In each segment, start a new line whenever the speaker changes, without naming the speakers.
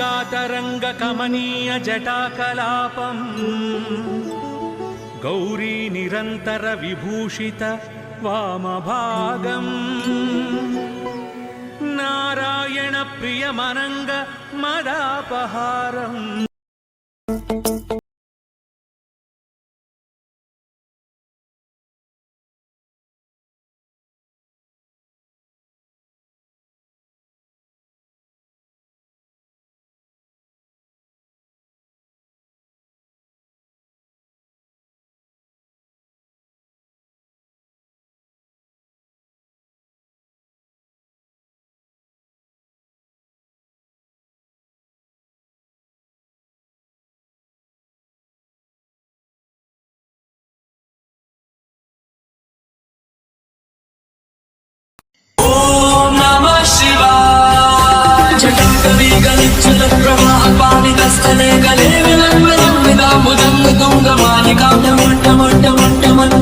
तरङ्ग कमनीय जटाकलापम् गौरी निरन्तरविभूषित वामभागम्। नारायणप्रियमनङ्गमदापहारम्।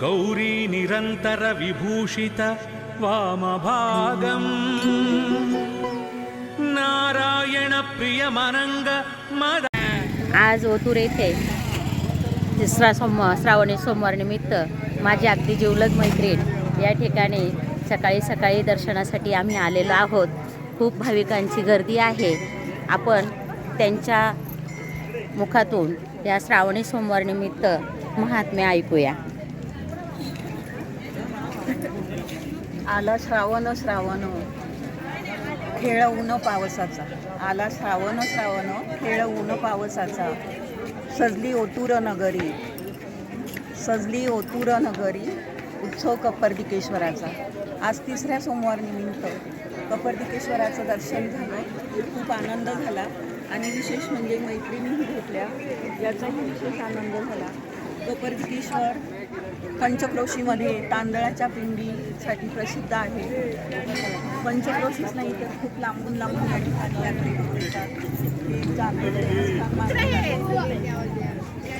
गौरी चण्डताण्डवं तनोतु नः शिवाय
वामभागम् नारायणप्रियमनङ्ग मद
आज ओतूर येथे तिसरा सोमवार श्रावणी सोमवार निमित्त माझी अगदी जिवलग मैत्रीण या ठिकाणी सकाळी सकाळी दर्शनासाठी आम्ही आलेलो आहोत. खूप भाविकांची गर्दी आहे. आपण त्यांच्या मुखातून या श्रावणी सोमवार निमित्त महात्म्य ऐकूया.
आला श्रावण श्रावण. खेळ ऊन पावसाचा. आला श्रावण श्रावण. खेळ ऊन पावसाचा. सजली ओतूर नगरी. सजली ओतूर नगरी. उत्सव कपर्दिकेश्वराचा. आज तिसऱ्या सोमवार निमित्त कपर्दिकेश्वराचं दर्शन झालं. खूप आनंद झाला. आणि विशेष म्हणजे मैत्रिणीही भेटल्या. याचाही विशेष आनंद झाला. कपर्दिकेश्वर पंचक्रोशीमध्ये तांदळाच्या पिंडीसाठी प्रसिद्ध आहे. पंचक्रोशीच नाही तर खूप लांबून लांबून या ठिकाणी यात्रेकरू येतात जागरण देवस्थान मानलं जातं.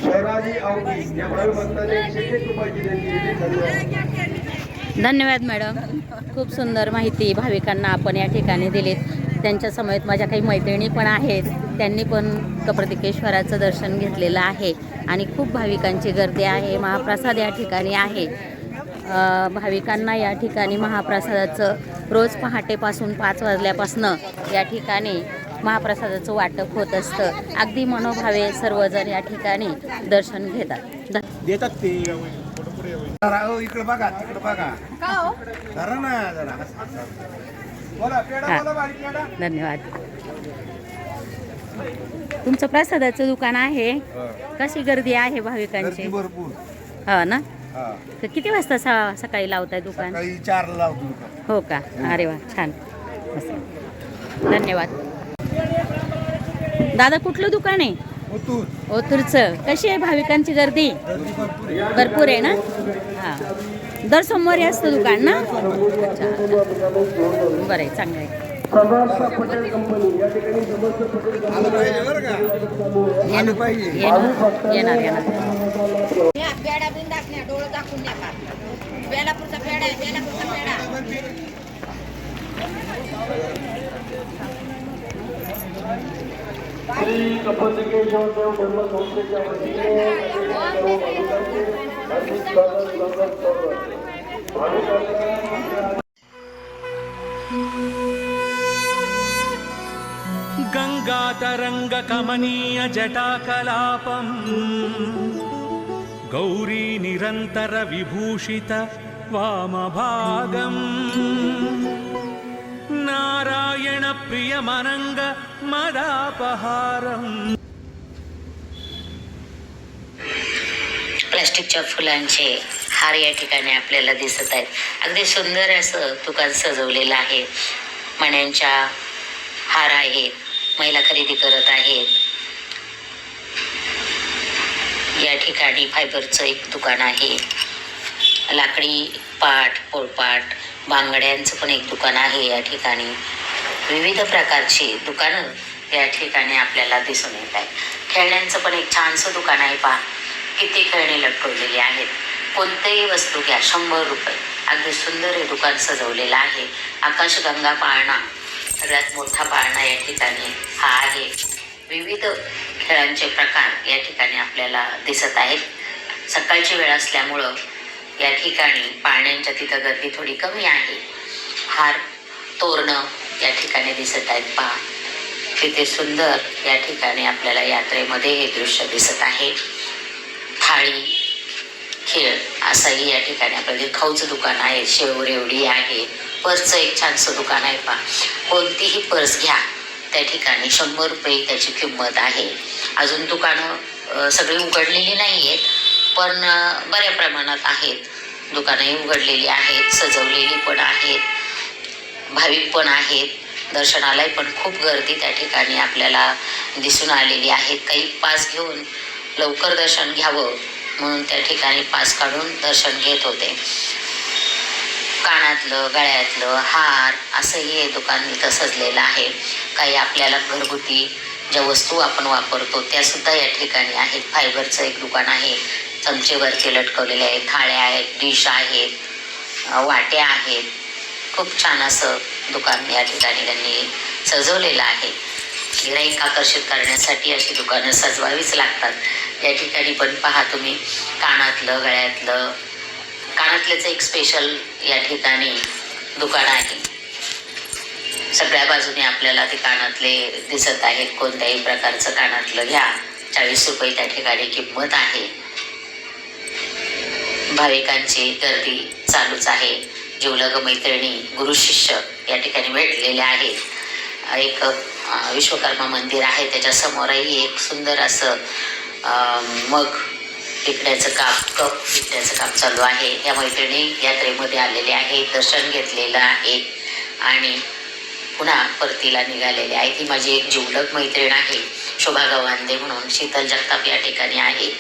शहरादी अवधी या भक्तांनी एकशे एक रुपयाची देणगी दिली धन्यवाद
धन्यवाद मॅडम. खूप सुंदर माहिती भाविकांना आपण या ठिकाणी दिलीत. त्यांच्या समेत माझ्या काही मैत्रिणी पण आहेत. त्यांनी पण कप्रतिकेश्वराचं दर्शन घेतलेलं आहे आणि खूप भाविकांची गर्दी आहे महाप्रसाद या ठिकाणी आहे. भाविकांना या ठिकाणी महाप्रसादाचं रोज पहाटेपासून पाच वाजल्यापासनं या ठिकाणी महाप्रसादाचं वाटप होत असतं. अगदी मनोभावे सर्वजण या ठिकाणी दर्शन घेतात.
देतात ते जरा हो इकडे बघा तिकडे बघा. जरा ना जरा. बोला पेडा
हा.
बोला बारीक पेडा
धन्यवाद. तुमचं प्रसादाचं दुकान आहे. कशी गर्दी आहे भाविकांची?
भरपूर.
हो ना?
हा.
तर किती वाजता सा- सकाळी लावताय दुकान?
सकाळी चारला लावतो दुकान.
हो का? अरे वा छान. धन्यवाद. दादा कुठलं दुकान आहे?
ओतूर.
ओतूरचं. कशी आहे भाविकांची गर्दी?
गर्दी भरपूर आहे.
भरपूर आहे ना? हां. दर सोमवारी असतं दुकान ना? अच्छा. बरं आहे चांगलं आहे.
आलं पाहिजे
येणार येणार येणार.
या पेढा बिन दाखण्या डोळं दाखवून नका बेलापूरचा पेढा आहे बेलापूरचा पेढा
गङ्गातरङ्गकमनीयजटाकलापम् गौरीनिरन्तरविभूषित वामभागम्। नारायणप्रियमनङ्ग मदापहारम्।
प्लास्टिकच्या फुलांचे हार या ठिकाणी आपल्याला दिसत आहेत. अगदी सुंदर असं दुकान सजवलेलं आहे. मण्यांच्या हार आहेत. महिला खरेदी करत आहेत.
या ठिकाणी फायबरचं एक दुकान आहे. लाकडी पाट पोळपाट बांगड्यांचं पण एक दुकान आहे या ठिकाणी. विविध प्रकारची दुकानं या ठिकाणी आपल्याला दिसून येत आहे खेळण्यांचं पण एक छानसं दुकान आहे पहा. किती खेळणी लटकवलेली आहेत. कोणतेही वस्तू घ्या शंभर रुपये. अगदी सुंदर हे दुकान सजवलेलं आहे. आकाशगंगा पाळणा. सगळ्यात मोठा पाळणा या ठिकाणी हा आहे. विविध खेळांचे प्रकार या ठिकाणी आपल्याला दिसत आहेत. सकाळची वेळ असल्यामुळं या ठिकाणी पाळण्यांच्या तिथं गर्दी थोडी कमी आहे. हार तोरणं या ठिकाणी दिसत आहेत. पहा तिथे सुंदर या ठिकाणी आपल्याला यात्रेमध्ये हे दृश्य दिसत आहे. थाळी खेळ असाही या ठिकाणी आपल्याला खाऊचं दुकान आहे शेव रेवडी आहे. पर्सचं एक छानसं दुकान आहे पहा. कोणतीही पर्स घ्या त्या ठिकाणी शंभर रुपये त्याची किंमत आहे. अजून दुकानं सगळी उघडलेली नाही आहेत पण बऱ्या प्रमाणात आहेत. दुकानंही उघडलेली आहेत सजवलेली पण आहेत भाविक पण आहेत. दर्शनालाही पण खूप गर्दी त्या ठिकाणी आपल्याला दिसून आलेली आहे. काही पास घेऊन लवकर दर्शन घ्यावं म्हणून त्या ठिकाणी पास काढून दर्शन घेत होते. कानातलं गळ्यातलं हार असंही हे दुकान इथं सजलेलं आहे. काही आपल्याला घरगुती ज्या वस्तू आपण वापरतो त्या सुद्धा या ठिकाणी आहेत. फायबरचं एक दुकान आहे. चमचेवरती लटकवलेले आहेत. थाळ्या आहेत डिश आहेत वाट्या आहेत. खूप छान असं दुकान या ठिकाणी त्यांनी सजवलेलं आहे. गिराईक आकर्षित करण्यासाठी अशी दुकानं सजवावीच लागतात. या ठिकाणी पण पहा तुम्ही कानातलं गळ्यातलं. कानातलेच एक स्पेशल या ठिकाणी दुकान आहे. सगळ्या बाजूने आपल्याला ते कानातले दिसत आहेत. कोणत्याही प्रकारचं कानातलं घ्या. चाळीस रुपये त्या ठिकाणी किंमत आहे. भाविकांची गर्दी चालूच आहे. जिवलग मैत्रिणी गुरु शिष्य या ठिकाणी भेटलेले आहेत. एक विश्वकर्मा मंदिर आहे. त्याच्यासमोरही एक सुंदर असं मग विकण्याचं काम कप विकण्याचं काम चालू आहे. या मैत्रिणी यात्रेमध्ये आलेले आहे दर्शन घेतलेलं आहे आणि पुन्हा परतीला निघालेले आहे. ती माझी एक जिवलग मैत्रीण आहे. शोभा गवांदे म्हणून शीतल जगताप या ठिकाणी आहे.